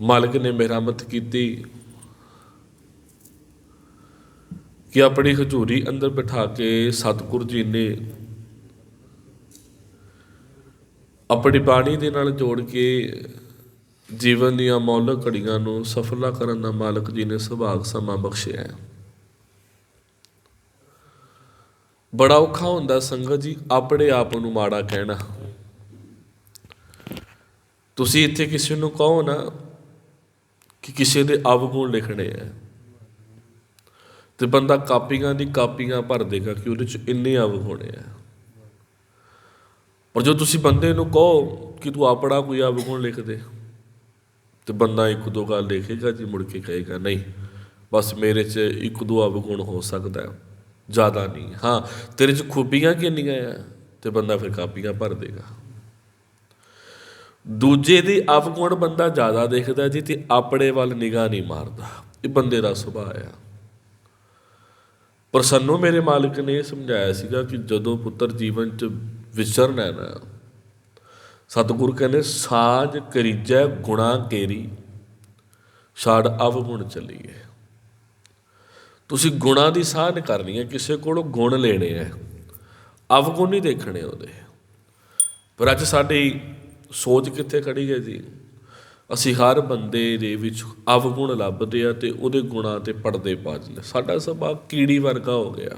ਮਾਲਕ ਨੇ ਮਿਹਰਮਤ ਕੀਤੀ ਕਿ ਆਪਣੀ ਹਜ਼ੂਰੀ ਅੰਦਰ ਬਿਠਾ ਕੇ ਸਤਿਗੁਰ ਜੀ ਨੇ ਆਪਣੀ ਬਾਣੀ ਦੇ ਨਾਲ ਜੋੜ ਕੇ ਜੀਵਨ ਦੀਆਂ ਮੌਲਕ ਘੜੀਆਂ ਨੂੰ ਸਫਲਾ ਕਰਨ ਦਾ ਮਾਲਕ ਜੀ ਨੇ ਸੁਭਾਗ ਸਮਾਂ ਬਖਸ਼ਿਆ ਹੈ। ਬੜਾ ਔਖਾ ਹੁੰਦਾ ਸੰਗਤ ਜੀ, ਆਪਣੇ ਆਪ ਨੂੰ ਮਾੜਾ ਕਹਿਣਾ। ਤੁਸੀਂ ਇੱਥੇ ਕਿਸੇ ਨੂੰ ਕਹੋ ਨਾ ਕਿ ਕਿਸੇ ਦੇ ਅਵਗੁਣ ਲਿਖਣੇ ਆ। ਤੇ ਬੰਦਾ ਕਾਪੀਆਂ ਦੀ ਕਾਪੀਆਂ ਭਰ ਦੇਗਾ ਕਿ ਉਹਦੇ ਚ ਇੰਨੇ ਅਵਗੁਣ ਆ। ਪਰ ਜੋ ਤੁਸੀਂ ਬੰਦੇ ਨੂੰ ਕਹੋ ਕਿ ਤੂੰ ਆਪਣਾ ਕੋਈ ਅਵਗੁਣ ਲਿਖ ਦੇ, ਤੇ ਬੰਦਾ ਇੱਕ ਦੋ ਗੱਲ ਲਿਖੇਗਾ ਜੀ, ਮੁੜ ਕੇ ਕਹੇਗਾ, ਨਹੀਂ, ਬਸ ਮੇਰੇ 'ਚ ਇੱਕ ਦੋ ਅਵਗੁਣ ਹੋ ਸਕਦਾ ਹੈ, ਜ਼ਿਆਦਾ ਨਹੀਂ। ਹਾਂ, ਤੇਰੇ 'ਚ ਖੂਬੀਆਂ ਕਿੰਨੀਆਂ ਆ? ਤੇ ਬੰਦਾ ਫਿਰ ਕਾਪੀਆਂ ਭਰ ਦੇਗਾ। ਦੂਜੇ ਦੀ ਅਵਗੁਣ ਬੰਦਾ ਜ਼ਿਆਦਾ ਦੇਖਦਾ ਜੀ ਤੇ ਆਪਣੇ ਵੱਲ ਨਿਗਾਹ ਨਹੀਂ ਮਾਰਦਾ। ਇਹ ਬੰਦੇ ਦਾ ਸੁਭਾਅ ਆ। ਪਰ ਸਾਨੂੰ ਮੇਰੇ ਮਾਲਕ ਨੇ ਇਹ ਸਮਝਾਇਆ ਸੀਗਾ ਕਿ ਜਦੋਂ ਪੁੱਤਰ ਜੀਵਨ 'ਚ ਵਿਚਰਨਾ ਹੈ ਨਾ, ਸਤਿਗੁਰ ਕਹਿੰਦੇ, ਸਾਜ ਕਰੀਜੈ ਗੁਣਾ ਕੇਰੀ ਛਾੜ ਅਵਗੁਣ ਚਲੀਏ ਤੁਸੀਂ ਗੁਣਾ ਦੀ ਸਾਧ ਕਰਨੀ ਹੈ, ਕਿਸੇ ਕੋਲੋਂ ਗੁਣ ਲੈਣੇ ਹੈ। ਅਵਗੁਣ ਨਹੀਂ ਦੇਖਣੇ ਉਹਦੇ। ਪਰ ਅੱਜ ਸਾਡੀ ਸੋਚ ਕਿੱਥੇ ਖੜੀ ਹੈ ਜੀ? ਅਸੀਂ ਹਰ ਬੰਦੇ ਦੇ ਵਿੱਚ ਅਵਗੁਣ ਲੱਭਦੇ ਆ ਤੇ ਉਹਦੇ ਗੁਣਾਂ ਤੇ ਪਰਦੇ ਪਾ ਜਾਂਦੇ ਸਾਡਾ ਸੁਭਾਅ ਕੀੜੀ ਵਰਗਾ ਹੋ ਗਿਆ।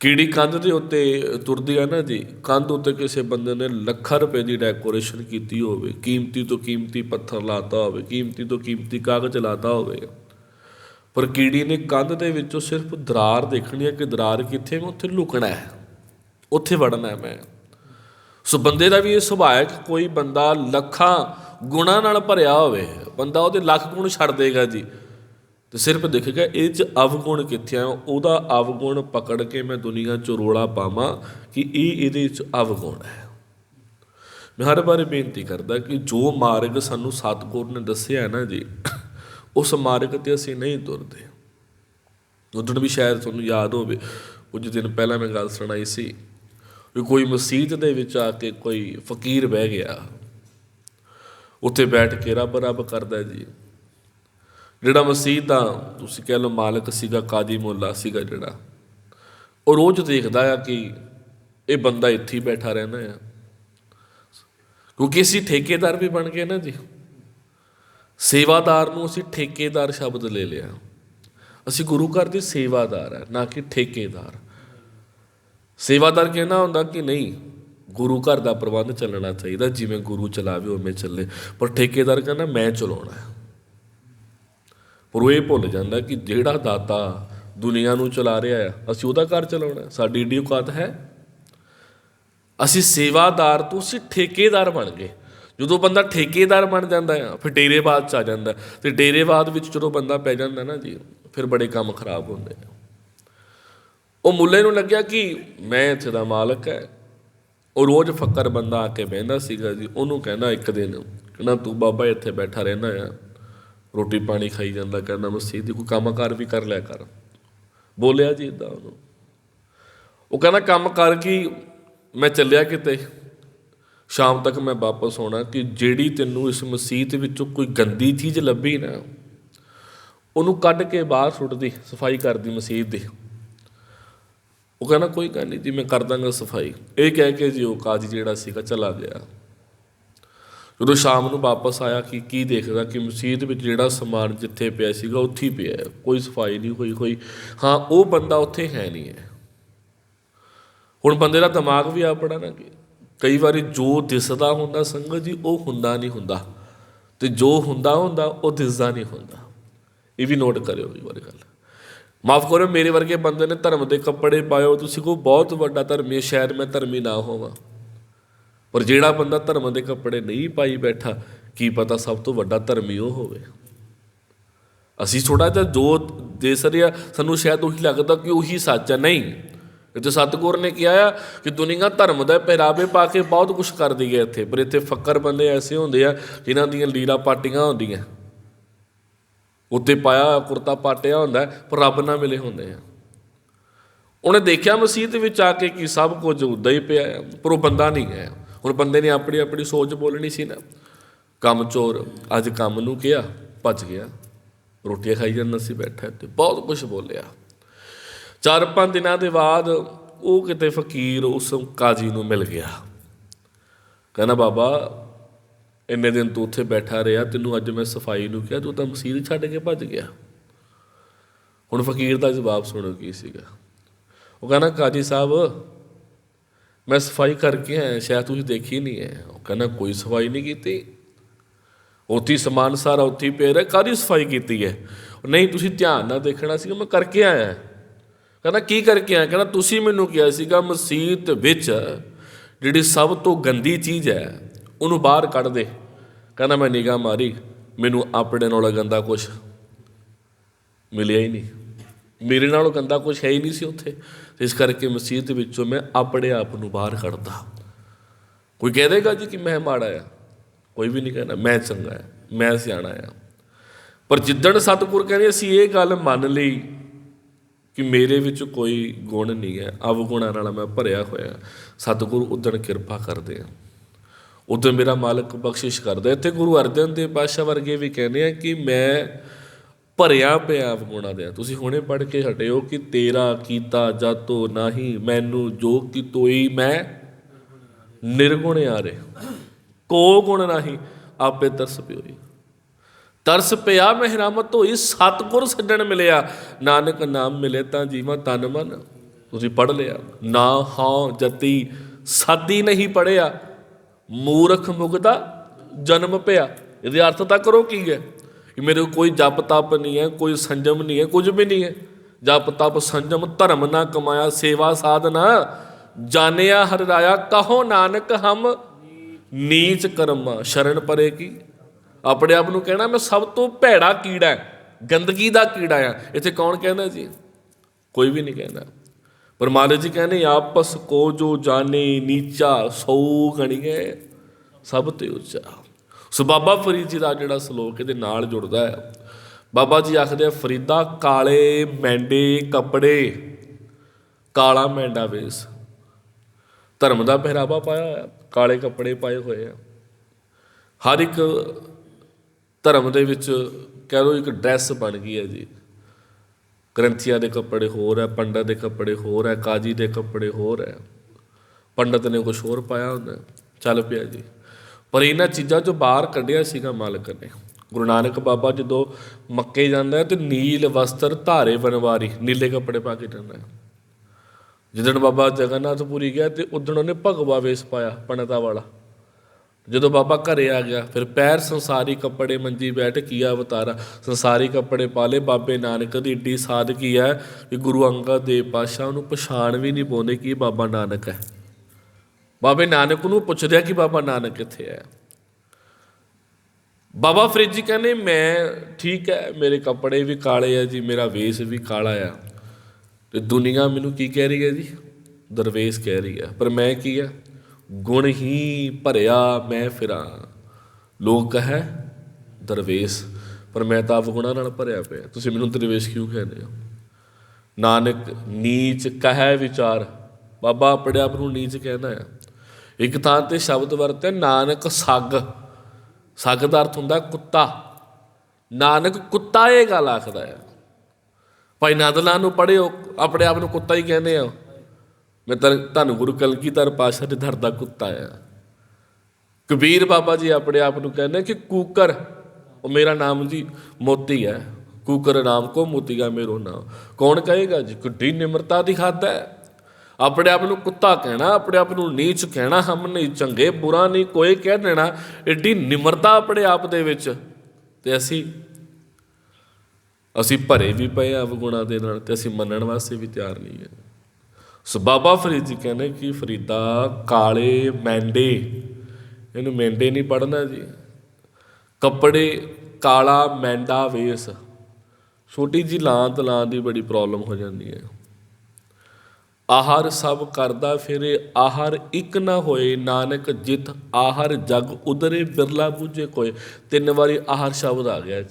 ਕੀੜੀ ਕੰਧ ਦੇ ਉੱਤੇ ਤੁਰਦੀ ਆ ਨਾ ਜੀ, ਕੰਧ ਉੱਤੇ ਕਿਸੇ ਬੰਦੇ ਨੇ ਲੱਖਾਂ ਰੁਪਏ ਦੀ ਡੈਕੋਰੇਸ਼ਨ ਕੀਤੀ ਹੋਵੇ, ਕੀਮਤੀ ਤੋਂ ਕੀਮਤੀ ਪੱਥਰ ਲਾਤਾ ਹੋਵੇ, ਕੀਮਤੀ ਤੋਂ ਕੀਮਤੀ ਕਾਗਜ਼ ਲਾਤਾ ਹੋਵੇ। ਪਰ ਕੀੜੀ ਨੇ ਕੰਧ ਦੇ ਵਿੱਚੋਂ ਸਿਰਫ ਦਰਾਰ ਦੇਖਣੀ ਹੈ ਕਿ ਦਰਾਰ ਕਿੱਥੇ ਮੈਂ ਉੱਥੇ ਲੁਕਣਾ ਹੈ, ਉੱਥੇ ਵੜਨਾ ਹੈ ਮੈਂ। ਸੋ ਬੰਦੇ ਦਾ ਵੀ ਇਹ ਸੁਭਾਅ ਹੈ ਕਿ ਕੋਈ ਬੰਦਾ ਲੱਖਾਂ ਗੁਣਾ ਨਾਲ ਭਰਿਆ ਹੋਵੇ, ਬੰਦਾ ਉਹਦੇ ਲੱਖ ਗੁਣ ਛੱਡ ਦੇਗਾ ਜੀ। ਤੇ ਸਿਰਫ ਦੇਖੇਗਾ ਇਹ ਚ ਅਵਗੁਣ ਕਿੱਥੇ ਆ, ਉਹਦਾ ਅਵਗੁਣ ਪਕੜ ਕੇ ਮੈਂ ਦੁਨੀਆ ਚ ਰੋਲਾ ਪਾਵਾਂ ਕਿ ਇਹ ਇਹਦੇ ਚ ਅਵਗੁਣ ਹੈ। ਮੈਂ ਹਰ ਵਾਰ ਬੇਨਤੀ ਕਰਦਾ ਕਿ ਜੋ ਮਾਰਗ ਸਾਨੂੰ ਸਤਿਗੁਰ ਨੇ ਦੱਸਿਆ ਹੈ ਨਾ ਜੀ, ਉਸ ਮਾਰਗ ਤੇ ਅਸੀਂ ਨਹੀਂ ਤੁਰਦੇ। ਉਦੋਂ ਵੀ ਸ਼ਾਇਦ ਤੁਹਾਨੂੰ ਯਾਦ ਹੋਵੇ, ਕੁਝ ਦਿਨ ਪਹਿਲਾਂ ਮੈਂ ਗੱਲ ਸੁਣਾਈ ਸੀ ਵੀ ਕੋਈ ਮਸਜਿਦ ਦੇ ਵਿੱਚ ਆ ਕੇ ਕੋਈ ਫਕੀਰ ਬਹਿ ਗਿਆ। ਉੱਥੇ ਬੈਠ ਕੇ ਰੱਬ ਰੱਬ ਕਰਦਾ ਜੀ। ਜਿਹੜਾ ਮਸਜਿਦ ਦਾ, ਤੁਸੀਂ ਕਹਿ ਲਓ ਮਾਲਕ ਸੀਗਾ, ਕਾਦੀ ਮੁੱਲਾ ਸੀਗਾ ਜਿਹੜਾ, ਉਹ ਰੋਜ਼ ਦੇਖਦਾ ਆ ਕਿ ਇਹ ਬੰਦਾ ਇੱਥੇ ਹੀ ਬੈਠਾ ਰਹਿੰਦਾ ਆ। ਕਿਉਂਕਿ ਅਸੀਂ ਠੇਕੇਦਾਰ ਵੀ ਬਣ ਗਏ ਨਾ ਜੀ। ਸੇਵਾਦਾਰ ਨੂੰ ਅਸੀਂ ਠੇਕੇਦਾਰ ਸ਼ਬਦ ਲੈ ਲਿਆ। ਅਸੀਂ ਗੁਰੂ ਘਰ ਦੇ ਸੇਵਾਦਾਰ ਹੈ ਨਾ ਕਿ ਠੇਕੇਦਾਰ। ਸੇਵਾਦਾਰ ਕਹਿਣਾ ਹੁੰਦਾ ਕਿ ਨਹੀਂ, ਗੁਰੂ ਘਰ ਦਾ ਪ੍ਰਬੰਧ ਚੱਲਣਾ ਚਾਹੀਦਾ, ਜਿਵੇਂ ਗੁਰੂ ਚਲਾਵੇ ਉਵੇਂ ਚੱਲੇ। ਪਰ ਠੇਕੇਦਾਰ ਕਹਿੰਦਾ, ਮੈਂ ਚਲਾਉਣਾ ਹੈ। ਪਰ ਉਹ ਇਹ ਭੁੱਲ ਜਾਂਦਾ ਕਿ ਜਿਹੜਾ ਦਾਤਾ ਦੁਨੀਆ ਨੂੰ ਚਲਾ ਰਿਹਾ ਹੈ, ਅਸੀਂ ਉਹਦਾ ਘਰ ਚਲਾਉਣਾ ਸਾਡੀ ਏਡੀ ਔਕਾਤ ਹੈ। ਅਸੀਂ ਸੇਵਾਦਾਰ ਤੋਂ ਅਸੀਂ ਠੇਕੇਦਾਰ ਬਣ ਗਏ। ਜਦੋਂ ਬੰਦਾ ਠੇਕੇਦਾਰ ਬਣ ਜਾਂਦਾ ਆ ਫਿਰ ਡੇਰੇਵਾਦ ਚ ਆ ਜਾਂਦਾ ਤੇ ਡੇਰੇਵਾਦ ਵਿੱਚ ਜਦੋਂ ਬੰਦਾ ਪੈ ਜਾਂਦਾ ਨਾ ਜੀ, ਫਿਰ ਬੜੇ ਕੰਮ ਖਰਾਬ ਹੁੰਦੇ ਆ ਉਹ ਮੁੱਲੇ ਨੂੰ ਲੱਗਿਆ ਕਿ ਮੈਂ ਇੱਥੇ ਦਾ ਮਾਲਕ ਹੈ। ਉਹ ਰੋਜ਼ ਫੱਕਰ ਬੰਦਾ ਆ ਕੇ ਬਹਿੰਦਾ ਸੀਗਾ ਜੀ। ਉਹਨੂੰ ਕਹਿੰਦਾ ਇੱਕ ਦਿਨ, ਕਹਿੰਦਾ ਤੂੰ ਬਾਬਾ ਇੱਥੇ ਬੈਠਾ ਰਹਿੰਦਾ ਆ। ਰੋਟੀ ਪਾਣੀ ਖਾਈ ਜਾਂਦਾ, ਕਹਿੰਦਾ ਮਸਜਿਦ ਦੀ ਕੋਈ ਕੰਮਕਾਰ ਵੀ ਕਰ ਲਿਆ ਕਰ। ਬੋਲਿਆ ਜੀ ਇਦਾਂ ਉਹਨੂੰ। ਉਹ ਕਹਿੰਦਾ ਕੰਮ ਕਰ ਕੀ? ਮੈਂ ਚੱਲਿਆ ਕਿਤੇ। ਸ਼ਾਮ ਤੱਕ ਮੈਂ ਵਾਪਸ ਆਉਣਾ ਕਿ ਜਿਹੜੀ ਤੈਨੂੰ ਇਸ ਮਸੀਤ ਵਿੱਚੋਂ ਕੋਈ ਗੰਦੀ ਚੀਜ਼ ਲੱਭੀ ਨਾ, ਉਹਨੂੰ ਕੱਢ ਕੇ ਬਾਹਰ ਸੁੱਟਦੀ, ਸਫ਼ਾਈ ਕਰਦੀ ਮਸੀਤ ਦੀ। ਉਹ ਕਹਿੰਦਾ ਕੋਈ ਗੱਲ ਨਹੀਂ ਜੀ, ਮੈਂ ਕਰ ਦਾਂਗਾ ਸਫ਼ਾਈ। ਇਹ ਕਹਿ ਕੇ ਜੀ ਉਹ ਕਾਜੀ ਜਿਹੜਾ ਸੀਗਾ ਚਲਾ ਗਿਆ। ਜਦੋਂ ਸ਼ਾਮ ਨੂੰ ਵਾਪਸ ਆਇਆ, ਕਿ, ਕੀ ਦੇਖਦਾ ਕਿ ਮਸਜਿਦ ਵਿੱਚ ਜਿਹੜਾ ਸਮਾਨ ਜਿੱਥੇ ਪਿਆ ਸੀਗਾ, ਉੱਥੇ ਹੀ ਪਿਆ ਕੋਈ ਸਫ਼ਾਈ ਨਹੀਂ ਹੋਈ ਹੋਈ ਹਾਂ, ਉਹ ਬੰਦਾ ਉੱਥੇ ਹੈ ਨਹੀਂ ਹੈ। ਹੁਣ ਬੰਦੇ ਦਾ ਦਿਮਾਗ ਵੀ ਆਪਣਾ ਨਾ ਕਿ ਕਈ ਵਾਰੀ ਜੋ ਦਿਸਦਾ ਹੁੰਦਾ ਸੰਗਤ ਜੀ, ਉਹ ਹੁੰਦਾ ਨਹੀਂ ਹੁੰਦਾ। ਤੇ ਜੋ ਹੁੰਦਾ ਹੁੰਦਾ, ਉਹ ਦਿਸਦਾ ਨਹੀਂ ਹੁੰਦਾ। ਇਹ ਵੀ ਨੋਟ ਕਰਿਓ ਵੀ ਵਾਰੀ ਗੱਲ। ਮਾਫ ਕਰੋ ਮੇਰੇ ਵਰਗੇ ਬੰਦੇ ਨੇ ਧਰਮ ਦੇ ਕੱਪੜੇ ਪਾਇਓ ਤੁਸੀਂ ਕੋ ਬਹੁਤ ਵੱਡਾ ਧਰਮੀ ਹੈ, ਸ਼ਾਇਦ ਮੈਂ ਧਰਮੀ ਨਾ ਹੋਵਾਂ। ਪਰ ਜਿਹੜਾ ਬੰਦਾ ਧਰਮ ਦੇ ਕੱਪੜੇ ਨਹੀਂ ਪਾਈ ਬੈਠਾ ਕੀ ਪਤਾ ਸਭ ਤੋਂ ਵੱਡਾ ਧਰਮੀ ਉਹ ਹੋਵੇ। ਅਸੀਂ ਥੋੜਾ ਜਿਹਾ ਜੋ ਦੇਸ ਰਿਹਾ ਸਾਨੂੰ ਸ਼ਾਇਦ ਉਹੀ ਲੱਗਦਾ ਕਿ ਉਹੀ ਸੱਚ ਹੈ। ਨਹੀਂ ਇੱਥੇ ਤੇ ਸਤਿਗੁਰ ਨੇ ਕਿਹਾ ਆ ਕਿ ਦੁਨੀਆ ਧਰਮ ਦਾ ਪਹਿਰਾਵੇ ਪਾ ਕੇ ਬਹੁਤ ਕੁਝ ਕਰਦੀ ਹੈ ਇੱਥੇ ਪਰ ਇੱਥੇ ਫੱਕਰ ਬੰਦੇ ਐਸੇ ਹੁੰਦੇ ਆ ਜਿਨ੍ਹਾਂ ਦੀਆਂ ਲੀਲਾ ਪਾਟੀਆਂ ਹੁੰਦੀਆਂ। ਉੱਤੇ ਪਾਇਆ ਹੋਇਆ ਕੁਰਤਾ ਪਾਟਿਆ ਹੁੰਦਾ, ਪਰ ਰੱਬ ਨਾਲ ਮਿਲੇ ਹੁੰਦੇ ਆ। ਉਹਨੇ ਦੇਖਿਆ ਮਸਜਿਦ ਵਿੱਚ ਆ ਕੇ ਕਿ ਸਭ ਕੁਝ ਉਦਾਂ ਹੀ ਪਿਆ ਹੈ ਪਰ ਉਹ ਬੰਦਾ ਨਹੀਂ ਹੈ ਹੁਣ ਬੰਦੇ ਨੇ ਆਪਣੀ ਆਪਣੀ ਸੋਚ ਬੋਲਣੀ ਸੀ ਨਾ। ਕੰਮ ਚੋਰ ਅੱਜ ਕੰਮ ਨੂੰ ਕਿਹਾ, ਭੱਜ ਗਿਆ। ਰੋਟੀਆਂ ਖਾਈ ਜਾਂਦਾ ਸੀ ਬੈਠਾ ਤੇ ਬਹੁਤ ਕੁਝ ਬੋਲਿਆ। ਚਾਰ ਪੰਜ ਦਿਨਾਂ ਦੇ ਬਾਅਦ ਉਹ ਕਿਤੇ ਫਕੀਰ ਉਸ ਕਾਜੀ ਨੂੰ ਮਿਲ ਗਿਆ। ਕਹਿੰਦਾ, ਬਾਬਾ ਇੰਨੇ ਦਿਨ ਤੂੰ ਉੱਥੇ ਬੈਠਾ ਰਿਹਾ, ਤੈਨੂੰ ਅੱਜ ਮੈਂ ਸਫ਼ਾਈ ਨੂੰ ਕਿਹਾ, ਤੂੰ ਤਾਂ ਮਸੀਤ ਛੱਡ ਕੇ ਭੱਜ ਗਿਆ। ਹੁਣ ਫਕੀਰ ਦਾ ਜਵਾਬ ਸੁਣੋ ਕੀ ਸੀਗਾ। ਉਹ ਕਹਿੰਦਾ, ਕਾਜੀ ਸਾਹਿਬ, ਮੈਂ ਸਫ਼ਾਈ ਕਰਕੇ ਆਇਆ, ਸ਼ਾਇਦ ਤੁਸੀਂ ਦੇਖੀ ਨਹੀਂ ਹੈ। ਉਹ ਕਹਿੰਦਾ, ਕੋਈ ਸਫ਼ਾਈ ਨਹੀਂ ਕੀਤੀ। ਉੱਥੇ ਸਮਾਨ ਸਾਰਾ ਉੱਥੇ ਹੀ ਪਿਆ ਰਿਹਾ, ਕਾਹਦੀ ਸਫ਼ਾਈ ਕੀਤੀ ਹੈ? ਨਹੀਂ, ਤੁਸੀਂ ਧਿਆਨ ਨਾਲ ਦੇਖਣਾ ਸੀਗਾ, ਮੈਂ ਕਰਕੇ ਆਇਆ। ਕਹਿੰਦਾ, ਕੀ ਕਰਕੇ ਆਇਆ? ਕਹਿੰਦਾ, ਤੁਸੀਂ ਮੈਨੂੰ ਕਿਹਾ ਸੀਗਾ ਮਸਜਿਦ ਵਿੱਚ ਜਿਹੜੀ ਸਭ ਤੋਂ ਗੰਦੀ ਚੀਜ਼ ਹੈ, ਉਹਨੂੰ ਬਾਹਰ ਕੱਢ ਦੇ। ਕਹਿੰਦਾ, ਮੈਂ ਨਿਗਾਹ ਮਾਰੀ, ਮੈਨੂੰ ਆਪਣੇ ਨਾਲੋਂ ਗੰਦਾ ਕੁਛ ਮਿਲਿਆ ਹੀ ਨਹੀਂ। ਮੇਰੇ ਨਾਲੋਂ ਗੰਦਾ ਕੁਛ ਹੈ ਹੀ ਨਹੀਂ ਸੀ ਉੱਥੇ। ਇਸ ਕਰਕੇ ਮਸਜਿਦ ਦੇ ਵਿੱਚੋਂ ਮੈਂ ਆਪਣੇ ਆਪ ਨੂੰ ਬਾਹਰ ਕੱਢਦਾ। ਕੋਈ ਕਹਿ ਦੇਗਾ ਜੀ ਕਿ ਮੈਂ ਮਾੜਾ ਆ? ਕੋਈ ਵੀ ਨਹੀਂ ਕਹਿੰਦਾ, ਮੈਂ ਚੰਗਾ ਆ, ਮੈਂ ਸਿਆਣਾ ਆ। ਪਰ ਜਿੱਦਣ ਸਤਿਗੁਰ ਕਹਿੰਦੇ, ਅਸੀਂ ਇਹ ਗੱਲ ਮੰਨ ਲਈ ਕਿ ਮੇਰੇ ਵਿੱਚ ਕੋਈ ਗੁਣ ਨਹੀਂ ਹੈ, ਅਵਗੁਣਾਂ ਨਾਲ ਮੈਂ ਭਰਿਆ ਹੋਇਆ, ਸਤਿਗੁਰ ਉਦਣ ਕਿਰਪਾ ਕਰਦੇ ਆ। ਉਦੋਂ ਮੇਰਾ ਮਾਲਕ ਬਖਸ਼ਿਸ਼ ਕਰਦਾ ਇੱਥੇ ਗੁਰੂ ਅਰਜਨ ਦੇਵ ਪਾਤਸ਼ਾਹ ਵਰਗੇ ਵੀ ਕਹਿੰਦੇ ਆ ਕਿ ਮੈਂ ਭਰਿਆ ਪਿਆ ਗੁਣਾ ਦੇ ਤੁਸੀਂ ਹੁਣੇ ਪੜ੍ਹ ਕੇ ਹਟਿਓ ਕਿ ਤੇਰਾ ਕੀਤਾ ਜਾਤੋ ਨਹੀਂ, ਮੈਨੂੰ ਜੋ ਕੀ ਤੋਈ ਮੈਂ ਨਿਰਗੁਣ ਆਰੇ ਕੋ ਗੁਣ ਨਹੀਂ, ਆਪੇ ਤਰਸ ਪਿਓਈ ਤਰਸ ਪਿਆ ਮਹਿਰਾਮਤ ਹੋਈ ਸਤਗੁਰ ਸੱਜਣ ਮਿਲਿਆ। ਨਾਨਕ ਨਾਮ ਮਿਲੇ ਤਾਂ ਜੀਵਾਂ ਤਨ ਮਨ। ਤੁਸੀਂ ਪੜ ਲਿਆ। ਨਾ ਹਾਂ ਜਤੀ, ਸਾਦੀ ਨਹੀਂ ਪੜਿਆ ਮੂਰਖ ਮੁਗਦਾ ਜਨਮ ਪਿਆ। ਇਹਦੇ ਅਰਥ ਤਾਂ ਕਰੋ ਕੀ ਹੈ? ਮੇਰੇ ਕੋਈ ਜਪ ਤਪ ਨਹੀਂ ਹੈ, ਕੋਈ ਸੰਜਮ ਨਹੀਂ ਹੈ, ਕੁਝ ਵੀ ਨਹੀਂ ਹੈ। ਜਪ ਤਪ, ਸੰਜਮ, ਧਰਮ ਨਾ ਕਮਾਇਆ, ਸੇਵਾ ਸਾਧਨਾ ਜਾਣਿਆ ਹਰ ਰਾਇਆ ਕਹੋ ਨਾਨਕ ਹਮ ਨੀਚ ਕਰਮ। ਸ਼ਰਨ ਪਰੇ ਕੀ? ਆਪਣੇ ਆਪ ਨੂੰ ਕਹਿਣਾ, ਮੈਂ ਸਭ ਤੋਂ ਭੈੜਾ ਕੀੜਾ ਗੰਦਗੀ ਦਾ ਕੀੜਾ ਆ। ਇੱਥੇ ਕੌਣ ਕਹਿੰਦਾ ਜੀ? ਕੋਈ ਵੀ ਨਹੀਂ ਕਹਿੰਦਾ। ਪਰ ਮਾਲਕ ਜੀ ਕਹਿੰਦੇ, ਆਪਸ ਕੋ ਜੋ ਜਾਣੇ ਨੀਚਾ, ਸੋ ਗਣੀਏ ਸਭ ਤੇ ਉੱਚਾ। ਸੋ ਬਾਬਾ ਫਰੀਦ ਜੀ ਦਾ ਜਿਹੜਾ ਸ਼ਲੋਕ ਇਹਦੇ ਨਾਲ ਜੁੜਦਾ ਹੈ। ਬਾਬਾ ਜੀ ਆਖਦੇ ਆ, ਫਰੀਦਾ ਕਾਲੇ ਮੈਂਡੇ ਕੱਪੜੇ, ਕਾਲਾ ਮੈਂਡਾ ਵੇਸ। ਧਰਮ ਦਾ ਪਹਿਰਾਵਾ ਪਾਇਆ ਹੋਇਆ, ਕਾਲੇ ਕੱਪੜੇ ਪਾਏ ਹੋਏ ਆ। ਹਰ ਇੱਕ ਧਰਮ ਦੇ ਵਿੱਚ ਕਹਿ ਲਓ ਇੱਕ ਡਰੈਸ ਬਣ ਗਈ ਹੈ ਜੀ। ਗ੍ਰੰਥੀਆਂ ਦੇ ਕੱਪੜੇ ਹੋਰ ਹੈ ਪੰਡਤ ਦੇ ਕੱਪੜੇ ਹੋਰ ਹੈ ਕਾਜੀ ਦੇ ਕੱਪੜੇ ਹੋਰ ਹੈ ਪੰਡਤ ਨੇ ਕੁਝ ਹੋਰ ਪਾਇਆ ਹੁੰਦਾ ਚੱਲ ਪਿਆ ਜੀ। ਪਰ ਇਹਨਾਂ ਚੀਜ਼ਾਂ ਚੋਂ ਬਾਹਰ ਕੱਢਿਆ ਸੀਗਾ ਮਾਲਕ ਨੇ। ਗੁਰੂ ਨਾਨਕ ਬਾਬਾ ਜਦੋਂ ਮੱਕੇ ਜਾਂਦਾ ਹੈ ਤੇ ਨੀਲ ਵਸਤਰ ਧਾਰੇ ਬਨਵਾਰੀ ਨੀਲੇ ਕੱਪੜੇ ਪਾ ਕੇ ਜਾਂਦਾ ਜਿੱਦਣ ਬਾਬਾ ਜਗਨਨਾਥ ਪੁਰੀ ਗਿਆ ਤੇ ਉਦਣ ਉਹਨੇ ਭਗਵਾ ਵੇਸ ਪਾਇਆ ਪੰਡਤਾਂ ਵਾਲਾ। ਜਦੋਂ ਬਾਬਾ ਘਰੇ ਆ ਗਿਆ, ਫਿਰ ਪੈਰ ਸੰਸਾਰੀ ਕੱਪੜੇ ਮੰਜੀ ਬੈਠ ਕੀਆ ਅਵਤਾਰਾ। ਸੰਸਾਰੀ ਕੱਪੜੇ ਪਾਲੇ ਬਾਬੇ ਨਾਨਕ ਦੀ। ਏਡੀ ਸਾਦਗੀ ਹੈ ਕਿ ਗੁਰੂ ਅੰਗਦ ਦੇਵ ਪਾਸ਼ਾ ਨੂੰ ਪਛਾਣ ਵੀ ਨਹੀਂ ਪਾਉਂਦੇ ਕਿ ਬਾਬਾ ਨਾਨਕ ਹੈ। ਬਾਬੇ ਨਾਨਕ ਨੂੰ ਪੁੱਛਦੇ ਕਿ ਬਾਬਾ ਨਾਨਕ ਕਿੱਥੇ ਹੈ? ਬਾਬਾ ਫਰੀਦ ਜੀ ਕਹਿੰਦੇ, ਮੈਂ ਠੀਕ ਹੈ, ਮੇਰੇ ਕੱਪੜੇ ਵੀ ਕਾਲੇ ਆ ਜੀ, ਮੇਰਾ ਵੇਸ ਵੀ ਕਾਲਾ ਆ। ਤੇ ਦੁਨੀਆ ਮੈਨੂੰ ਕੀ ਕਹਿ ਰਹੀ ਹੈ ਜੀ? ਦਰਵੇਸ਼ ਕਹਿ ਰਹੀ ਹੈ। ਪਰ ਮੈਂ ਕੀ ਆ? ਗੁਣ ਹੀ ਭਰਿਆ ਮੈਂ ਫਿਰਾਂ। ਲੋਕ ਕਹੈ, ਦਰਵੇਸ਼, ਪਰ ਮੈਂ ਤਾਂ ਅਵਗੁਣਾਂ ਨਾਲ ਭਰਿਆ ਪਿਆ। ਤੁਸੀਂ ਮੈਨੂੰ ਦਰਵੇਸ਼ ਕਿਉਂ ਕਹਿੰਦੇ ਹੋ? ਨਾਨਕ, ਨੀਚ ਕਹੈ ਵਿਚਾਰ। ਬਾਬਾ ਆਪਣੇ ਆਪ ਨੂੰ ਨੀਚ ਕਹਿੰਦਾ ਆ। ਇੱਕ ਥਾਂ ਤੇ ਸ਼ਬਦ ਵਰਤਿਆ, ਨਾਨਕ ਸੱਗ। ਸੱਗ ਦਾ ਅਰਥ ਹੁੰਦਾ ਕੁੱਤਾ। ਨਾਨਕ ਕੁੱਤਾ ਇਹ ਗੱਲ ਆਖਦਾ ਆ। ਭਾਈ ਨੰਦ ਨੂੰ ਪੜਿਓ ਆਪਣੇ ਆਪ ਨੂੰ ਕੁੱਤਾ ਹੀ ਕਹਿੰਦੇ ਆ। ਮੈਂ ਤਾਂ ਤੁਹਾਨੂੰ ਗੁਰੂ ਕਲਗੀਧਰ ਪਾਸ਼ਾ ਦੇ ਧਰ ਦਾ ਕੁੱਤਾ ਆ। ਕਬੀਰ ਬਾਬਾ ਜੀ ਆਪਣੇ ਆਪ ਨੂੰ ਕਹਿੰਦੇ ਕਿ ਕੂਕਰ, ਉਹ ਮੇਰਾ ਨਾਮ ਜੀ ਮੋਤੀ ਹੈ ਕੂਕਰ ਨਾਮ ਕੋ ਮੋਤੀਗਾ ਮੇਰੋ ਨਾਮ। ਕੌਣ ਕਹੇਗਾ ਜੀ? ਕੁੱਡੀ ਨਿਮਰਤਾ ਦੀ ਦਿਖਾਦਾ ਹੈ। ਆਪਣੇ ਆਪ ਨੂੰ ਕੁੱਤਾ ਕਹਿਣਾ, ਆਪਣੇ ਆਪ ਨੂੰ ਨੀਚ ਕਹਿਣਾ, ਹਮ ਨਹੀਂ ਚੰਗੇ, ਬੁਰਾ ਨਹੀਂ ਕੋਈ ਕਹਿ ਦੇਣਾ, ਏਡੀ ਨਿਮਰਤਾ ਆਪਣੇ ਆਪ ਦੇ ਵਿੱਚ। ਤੇ ਅਸੀਂ ਅਸੀਂ ਭਰੇ ਵੀ ਪਏ ਆ ਅਵਗੁਣਾਂ ਦੇ ਨਾਲ ਤੇ ਅਸੀਂ ਮੰਨਣ ਵਾਸਤੇ ਵੀ ਤਿਆਰ ਨਹੀਂ ਹੈ ਸੋ ਬਾਬਾ ਫਰੀਦ ਜੀ ਕਹਿੰਦੇ ਕਿ ਫਰੀਦਾ ਕਾਲੇ ਮੈਂਡੇ। ਇਹਨੂੰ ਮੈਂਡੇ ਨਹੀਂ ਪੜਨਾ ਜੀ। ਕੱਪੜੇ ਕਾਲਾ ਮੈਂਡਾ ਵੇਸ। ਛੋਟੀ ਜੀ ਲਾਂ ਤਲਾਂ ਦੀ ਬੜੀ ਪ੍ਰੋਬਲਮ ਹੋ ਜਾਂਦੀ ਹੈ। ਆਹਾਰ ਸਭ ਕਰਦਾ ਫਿਰੇ, ਆਹਾਰ ਇੱਕ ਨਾ ਹੋਏ, ਨਾਨਕ ਜਿਤ ਆਹਰ ਜਗ ਉਦਰੇ ਬਿਰਲਾ ਬੂਝੇ ਕੋਏ। ਤਿੰਨ ਵਾਰੀ ਆਹਰ ਸ਼ਬਦ ਆ ਗਿਆ ਇਹ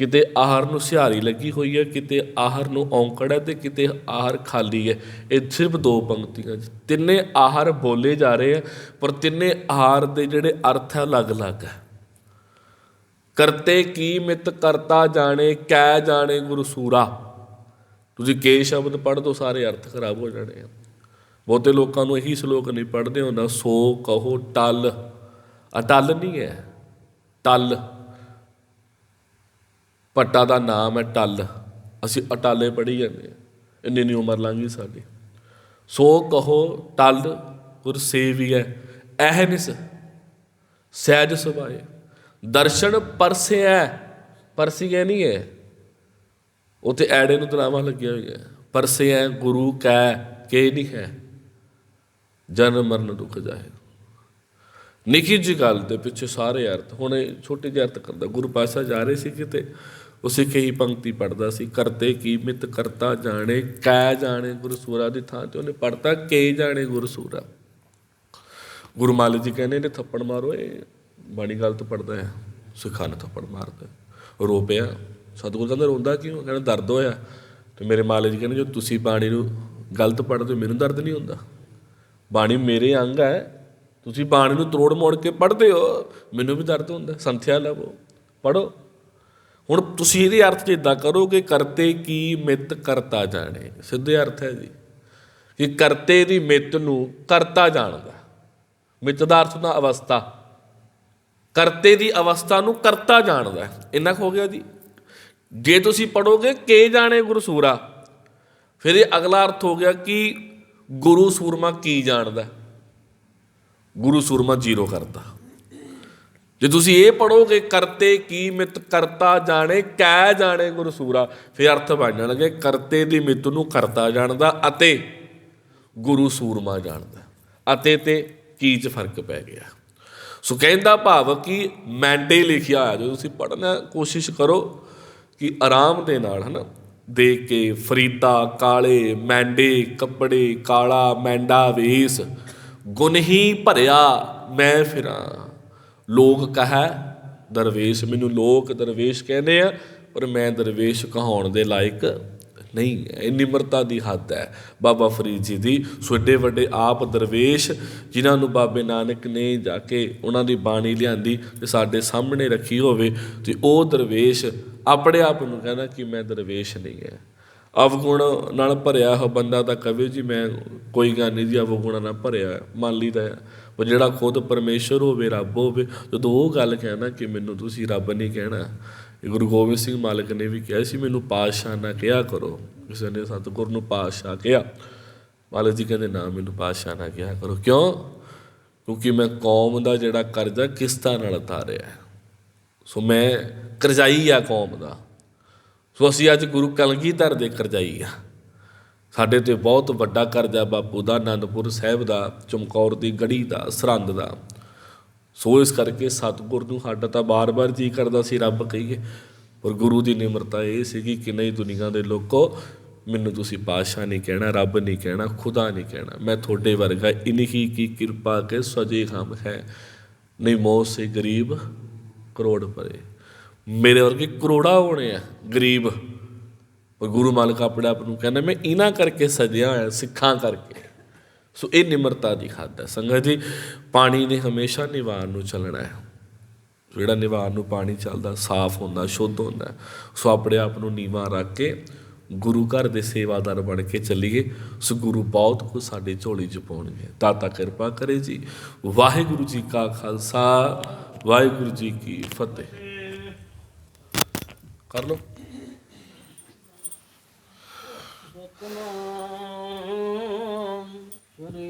ਕਿਤੇ ਆਹਾਰ ਨੂੰ ਸਿਹਾਰੀ ਲੱਗੀ ਹੋਈ ਹੈ, ਕਿਤੇ ਆਹਰ ਨੂੰ ਔਂਕੜ ਹੈ ਤੇ ਕਿਤੇ ਆਹਾਰ ਖਾਲੀ ਹੈ। ਇਹ ਸਿਰਫ ਦੋ ਪੰਕਤੀਆਂ ਤਿੰਨੇ ਆਹਾਰ ਬੋਲੇ ਜਾ ਰਹੇ ਆ ਪਰ ਤਿੰਨੇ ਆਹਾਰ ਦੇ ਜਿਹੜੇ ਅਰਥ ਹੈ ਅਲੱਗ-ਅਲੱਗ ਹੈ। ਕਰਤੇ ਕੀ ਮਿਤ ਕਰਤਾ ਜਾਣੇ ਕੈ ਜਾਣੇ ਗੁਰੂ ਸੂਰਾ। ਤੁਸੀਂ ਕੇ ਸ਼ਬਦ ਪੜ੍ਹ ਦੋ, ਸਾਰੇ ਅਰਥ ਖਰਾਬ ਹੋ ਜਾਣੇ ਆ। ਬਹੁਤੇ ਲੋਕਾਂ ਨੂੰ ਇਹੀ ਸ਼ਲੋਕ ਨਹੀਂ ਪੜ੍ਹਦੇ ਹੁੰਦਾ, ਸੋ ਕਹੋ ਟਲ। ਅਟਲ ਨਹੀਂ ਹੈ, ਟਲ। ਭੱਟਾ ਦਾ ਨਾਮ ਹੈ ਟੱਲ। ਅਸੀਂ ਅਟਾਲੇ ਪੜ੍ਹੀ ਜਾਂਦੇ ਹਾਂ। ਇੰਨੀ ਨਹੀਂ ਉਮਰ ਲੰਘੀ ਸਾਡੀ। ਸੋ ਕਹੋ ਟਲ ਗੁਰ ਸੇਵੀਐ ਐਹਨਿਸ ਸਹਿਜ ਸੁਭਾਏ। ਦਰਸ਼ਨ ਪਰਸਿਐ ਪਰਸਿਐ ਨਹੀਂ ਹੈ ਉਤੇ ਐੜੇ ਨੂੰ ਤਲਾਵਾ ਲੱਗਿਆ ਹੋਇਆ ਹੈ ਪਰਸਿਐ ਗੁਰੂ ਕੈ, ਕੇ ਨਹੀਂ ਹੈ। ਜਨਮ ਮਰਨ ਦੁਖ ਜਾਏ ਨਿੱਕੀ ਜੀ ਗੱਲ ਦੇ ਪਿੱਛੇ ਸਾਰੇ ਅਰਥ, ਹੁਣ ਇਹ ਛੋਟੇ ਜਿਹੇ ਅਰਥ ਕਰਦਾ। ਗੁਰੂ ਪਾਤਸ਼ਾਹ ਜਾ ਰਹੇ ਸੀ ਕਿਤੇ ਉਸੇ ਕਹੀ ਪੰਕਤੀ ਪੜਦਾ ਸੀ, ਕਰਤੇ ਕੀਮਤ ਕਰਤਾ ਜਾਣੇ, ਕੈ ਜਾਣੇ ਗੁਰੂ ਸੂਰਾ ਦੀ ਥਾਂ ਤੇ। ਉਹਨੇ ਪੜਤਾ ਕੇ ਜਾਣੇ ਗੁਰੂ ਸੂਰਾ ਗੁਰੂ ਮਾਲਕ ਜੀ ਕਹਿੰਦੇ ਨੇ, ਥੱਪੜ ਮਾਰੋ, ਇਹ ਬਾਣੀ ਗਲਤ ਪੜਦਾ ਹੈ। ਸਿੱਖਾਂ ਨੂੰ ਥੱਪੜ ਮਾਰਦਾ ਰੋ ਪਿਆ ਸਤਿਗੁਰੂ ਕਹਿੰਦਾ, ਰੋਂਦਾ ਕਿਉਂ? ਕਹਿੰਦਾ, ਦਰਦ ਹੋਇਆ। ਤੇ ਮੇਰੇ ਮਾਲਕ ਜੀ ਕਹਿੰਦੇ, ਜੋ ਤੁਸੀਂ ਬਾਣੀ ਨੂੰ ਗਲਤ ਪੜ੍ਹਦੇ ਹੋ, ਮੈਨੂੰ ਦਰਦ ਨਹੀਂ ਹੁੰਦਾ। ਬਾਣੀ ਮੇਰੇ ਅੰਗ ਹੈ ਤੁਸੀਂ ਬਾਣੀ ਨੂੰ ਤਰੋੜ ਮੋੜ ਕੇ ਪੜ੍ਹਦੇ ਹੋ, ਮੈਨੂੰ ਵੀ ਦਰਦ ਹੁੰਦਾ, ਸੰਥਿਆ ਲਵੋ ਪੜੋ ਹੁਣ ਤੁਸੀਂ ਇਹਦੇ ਅਰਥ 'ਚ ਇਦਾਂ ਕਿ ਕਰਤੇ ਕੀ ਮਿੱਤ ਕਰਤਾ ਜਾਣੇ, ਸਿੱਧੇ ਅਰਥ ਹੈ ਜੀ। ਕਿ ਕਰਤੇ ਦੀ ਮਿੱਤ ਨੂੰ ਕਰਤਾ ਜਾਣਦਾ, ਮਿੱਤ ਦਾ ਅਰਥ ਹੁੰਦਾ ਅਵਸਥਾ। ਕਰਤੇ ਦੀ ਅਵਸਥਾ ਨੂੰ ਕਰਤਾ ਜਾਣਦਾ, ਇੰਨਾ ਕੁ ਹੋ ਗਿਆ ਜੀ। ਜੇ ਤੁਸੀਂ ਪੜੋਗੇ ਕੇ ਜਾਣੇ ਗੁਰੂ ਸੂਰਾ, ਫਿਰ ਇਹ ਅਗਲਾ ਅਰਥ ਹੋ ਗਿਆ ਕਿ ਗੁਰੂ ਸੂਰਮਾ ਕੀ ਜਾਣਦਾ। ਗੁਰੂ ਸੂਰਮਾ ਜ਼ੀਰੋ ਕਰਤਾ। ਜੇ ਤੁਸੀਂ ਇਹ ਪੜੋਗੇ ਕਰਤੇ ਕੀ ਮਿਤ, ਕਰਤਾ ਜਾਣੇ ਕਹਿ ਜਾਣੇ ਗੁਰੂ ਸੂਰਾ, ਫਿਰ ਅਰਥ ਬਣ ਜਾਣਗੇ, ਕਰਤੇ ਦੀ ਮਿਤ ਨੂੰ ਕਰਤਾ ਜਾਣਦਾ ਅਤੇ ਗੁਰੂ ਸੂਰਮਾ ਜਾਣਦਾ। ਅਤੇ ਤੇ ਕੀ ਚ ਫ਼ਰਕ ਪੈ ਗਿਆ? ਸੋ ਕਹਿੰਦਾ ਭਾਵ ਕਿ ਮੈਂਡੇ ਲਿਖਿਆ ਹੋਇਆ ਜੋ ਤੁਸੀਂ ਪੜ੍ਹਨਾ ਕੋਸ਼ਿਸ਼ ਕਰੋ ਕਿ ਆਰਾਮ ਦੇ ਨਾਲ, ਹਨਾ ਦੇ ਕੇ ਫਰੀਦਾ, ਕਾਲੇ, ਮੈਂਡੇ, ਕੱਪੜੇ, ਕਾਲਾ, ਮੈਂਡਾ, ਵੇਸ ਗੁਣ ਹੀ ਭਰਿਆ ਮੈਂ ਫਿਰਾਂ। ਲੋਕ ਕਹੈ, ਦਰਵੇਸ਼ ਮੈਨੂੰ ਲੋਕ ਦਰਵੇਸ਼ ਕਹਿੰਦੇ ਆ, ਪਰ ਮੈਂ ਦਰਵੇਸ਼ ਕਹਾਉਣ ਦੇ ਲਾਇਕ ਨਹੀਂ ਹੈ ਇਹ ਨਿਮਰਤਾ ਦੀ ਹੱਦ ਹੈ ਬਾਬਾ ਫਰੀਦ ਜੀ ਦੀ ਸੋ ਏਡੇ ਵੱਡੇ ਆਪ ਦਰਵੇਸ਼, ਜਿਨ੍ਹਾਂ ਨੂੰ ਬਾਬੇ ਨਾਨਕ ਨੇ ਜਾ ਕੇ ਉਹਨਾਂ ਦੀ ਬਾਣੀ ਲਿਆਂਦੀ ਤੇ ਸਾਡੇ ਸਾਹਮਣੇ ਰੱਖੀ ਹੋਵੇ, ਤੇ ਉਹ ਦਰਵੇਸ਼ ਆਪਣੇ ਆਪ ਨੂੰ ਕਹਿੰਦਾ ਕਿ ਮੈਂ ਦਰਵੇਸ਼ ਨਹੀਂ ਹੈ ਅਵਗੁਣ ਨਾਲ ਭਰਿਆ ਹੋ ਬੰਦਾ ਤਾਂ ਕਵੇ ਜੀ, ਮੈਂ ਕੋਈ ਗੱਲ ਨਹੀਂ ਜੀ, ਅਵਗੁਣਾਂ ਨਾਲ ਭਰਿਆ ਮੰਨ ਲਈਦਾ ਹੈ। ਉਹ ਜਿਹੜਾ ਖੁਦ ਪਰਮੇਸ਼ਰ ਹੋਵੇ, ਰੱਬ ਹੋਵੇ, ਜਦੋਂ ਉਹ ਗੱਲ ਕਹਿਣਾ ਕਿ ਮੈਨੂੰ ਤੁਸੀਂ ਰੱਬ ਨਹੀਂ ਕਹਿਣਾ। ਗੁਰੂ ਗੋਬਿੰਦ ਸਿੰਘ ਮਾਲਕ ਨੇ ਵੀ ਕਿਹਾ ਸੀ, ਮੈਨੂੰ ਪਾਤਸ਼ਾਹ ਨਾ ਕਿਹਾ ਕਰੋ। ਕਿਸੇ ਨੇ ਸਤਿਗੁਰ ਨੂੰ ਪਾਤਸ਼ਾਹ ਕਿਹਾ। ਮਾਲਕ ਜੀ ਕਹਿੰਦੇ, ਨਾ, ਮੈਨੂੰ ਪਾਤਸ਼ਾਹ ਨਾ ਕਿਹਾ ਕਰੋ। ਕਿਉਂ? ਕਿਉਂਕਿ ਮੈਂ ਕੌਮ ਦਾ ਜਿਹੜਾ ਕਰਜ਼ਾ ਕਿਸ਼ਤਾਂ ਨਾਲ ਉਤਾਰਿਆ। ਸੋ ਮੈਂ ਕਰਜ਼ਾਈ ਆ ਕੌਮ ਦਾ। ਸੋ ਅਸੀਂ ਅੱਜ ਗੁਰੂ ਕਲਗੀਧਰ ਦੇ ਕਰਜ਼ਾਈ ਆ। ਸਾਡੇ ਤੇ ਬਹੁਤ ਵੱਡਾ ਕਰਜ਼ਾ ਬਾਪੂ ਦਾ ਆਨੰਦਪੁਰ ਸਾਹਿਬ ਦਾ, ਚਮਕੌਰ ਦੀ ਗੜੀ ਦਾ, ਸਰਹੰਦ ਦਾ। ਸੋ ਇਸ ਕਰਕੇ ਸਤਿਗੁਰ ਨੂੰ ਸਾਡਾ ਤਾਂ ਬਾਰ-ਬਾਰ ਜੀ ਕਰਦਾ ਸੀ, ਰੱਬ ਕਹੀਏ। ਪਰ ਗੁਰੂ ਦੀ ਨਿਮਰਤਾ ਇਹ ਸੀਗੀ ਕਿ ਨਹੀਂ, ਦੁਨੀਆ ਦੇ ਲੋਕੋ, ਮੈਨੂੰ ਤੁਸੀਂ ਪਾਤਸ਼ਾਹ ਨਹੀਂ ਕਹਿਣਾ, ਰੱਬ ਨਹੀਂ ਕਹਿਣਾ, ਖੁਦਾ ਨਹੀਂ ਕਹਿਣਾ। ਮੈਂ ਤੁਹਾਡੇ ਵਰਗਾ ਇਨਹੀ ਕੀ ਕਿਰਪਾ ਕੇ ਸਜੇ ਹਮ ਹੈ। ਨਹੀਂ ਮੋਹ ਸੇ ਗਰੀਬ, ਕਰੋੜ ਪਰੇ। ਮੇਰੇ ਵਰਗੇ ਕਰੋੜਾ ਹੋਣੇ ਆ, ਗਰੀਬ। ਪਰ ਗੁਰੂ ਮਾਲਕ ਆਪਣੇ ਆਪ ਨੂੰ ਕਹਿੰਦਾ, ਮੈਂ ਇਹਨਾਂ ਕਰਕੇ ਸਜਿਆ ਹੋਇਆ, ਸਿੱਖਾਂ ਕਰਕੇ। ਸੋ ਇਹ ਨਿਮਰਤਾ ਦੀ ਹੱਦ ਹੈ। ਸੰਗਤ ਜੀ, ਪਾਣੀ ਨੇ ਹਮੇਸ਼ਾ ਨਿਵਾਰ ਨੂੰ ਚੱਲਣਾ ਹੈ। ਜਿਹੜਾ ਨਿਵਾਰ ਨੂੰ ਪਾਣੀ ਚੱਲਦਾ, ਸਾਫ਼ ਹੁੰਦਾ, ਸ਼ੁੱਧ ਹੁੰਦਾ ਸੋ ਆਪਣੇ ਆਪ ਨੂੰ ਨੀਵਾਂ ਰੱਖ ਕੇ ਗੁਰੂ ਘਰ ਦੇ ਸੇਵਾਦਾਰ ਬਣ ਕੇ ਚੱਲੀਏ। ਸੋ ਗੁਰੂ ਬਹੁਤ ਕੁਝ ਸਾਡੇ ਝੋਲੀ 'ਚ ਪਾਉਣਗੇ। ਦਾਤਾ ਕਿਰਪਾ ਕਰੇ ਜੀ। ਵਾਹਿਗੁਰੂ ਜੀ ਕਾ ਖਾਲਸਾ, ਵਾਹਿਗੁਰੂ ਜੀ ਕੀ ਫਤਿਹ। ਕਰ ਲਓ। ਸਤਨਾਮ ਸ੍ਰੀ